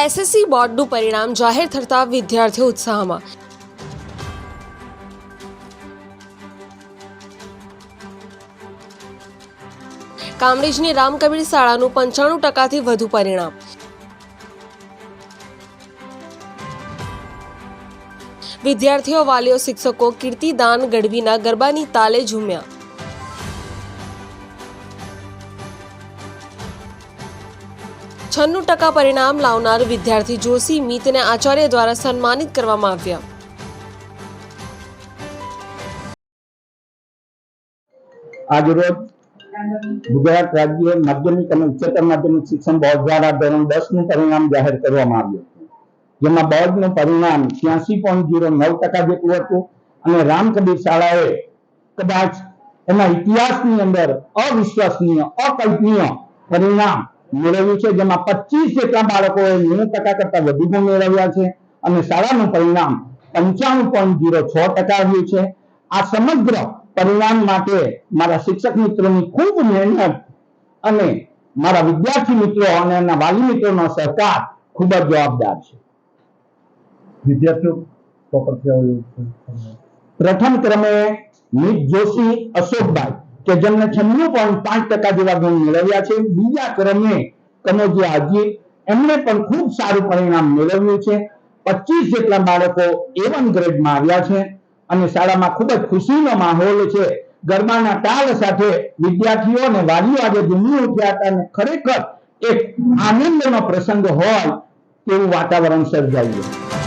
SSC બોર્ડનું પરિણામ જાહેર થતા વિદ્યાર્થીઓ ઉત્સાહમાં. કામરેજની રામકબીર શાળાનું પંચાણું ટકાથી વધુ પરિણામ. વિદ્યાર્થીઓ, વાલીઓ, શિક્ષકો, કીર્તિદાન ગઢવીના ગરબાની તાલે ઝૂમ્યા. છન્નું ટકા પરિણામ લાવનાર વિદ્યાર્થી જોશી મિતને આચાર્ય દ્વારા સન્માનિત કરવામાં આવ્યા. આજરોજ ગુજરાત રાજ્ય માધ્યમિક અને ઉચ્ચતર માધ્યમિક શિક્ષણ બોર્ડ દ્વારા ધોરણ દસનું પરિણામ જાહેર કરવામાં આવ્યું જેમાં બોર્ડનું પરિણામ ત્યાસી પોઈન્ટ જીરો નવ ટકા જેટલું હતું અને રામકબીર શાળાએ કદાચ એના ઇતિહાસની અંદર અવિશ્વસનીય, અકલ્પનીય પરિણામ મેળવ્યું છે જેમાં પચીસ જેટલા બાળકોએ નેવું ટકા કરતા વધુ ગુણ મેળવ્યા છે અને શાળાનું પરિણામ પંચાણું પોઈન્ટ જીરો છ ટકા આવ્યું છે. આ સમગ્ર પરિણામ માટે મારા શિક્ષક મિત્રોની ખૂબ મહેનત અને મારા વિદ્યાર્થી મિત્રો અને એના વાલી મિત્રોનો સહકાર ખૂબ જ જવાબદાર છે. વિદ્યાર્થીઓ. પ્રથમ ક્રમે મિત જોશી અશોકભાઈ. કે જેમને છન્નું પોઈન્ટ પાંચ ટકા જેવા ગુણ મેળવ્યા છે. બીજા ક્રમે કનોજી હાજી એમણે પણ ખૂબ સારું પરિણામ મેળવ્યું છે. પચીસ જેટલા બાળકો એ વન ગ્રેડમાં આવ્યા છે અને શાળામાં ખૂબ જ ખુશીનો માહોલ છે. ગરબાના તાલ સાથે વિદ્યાર્થીઓ અને વાલીઓ આજે ઝૂમી ઉઠ્યા હતા અને ખરેખર એક આનંદનો પ્રસંગ હોય તેવું વાતાવરણ સર્જાયું.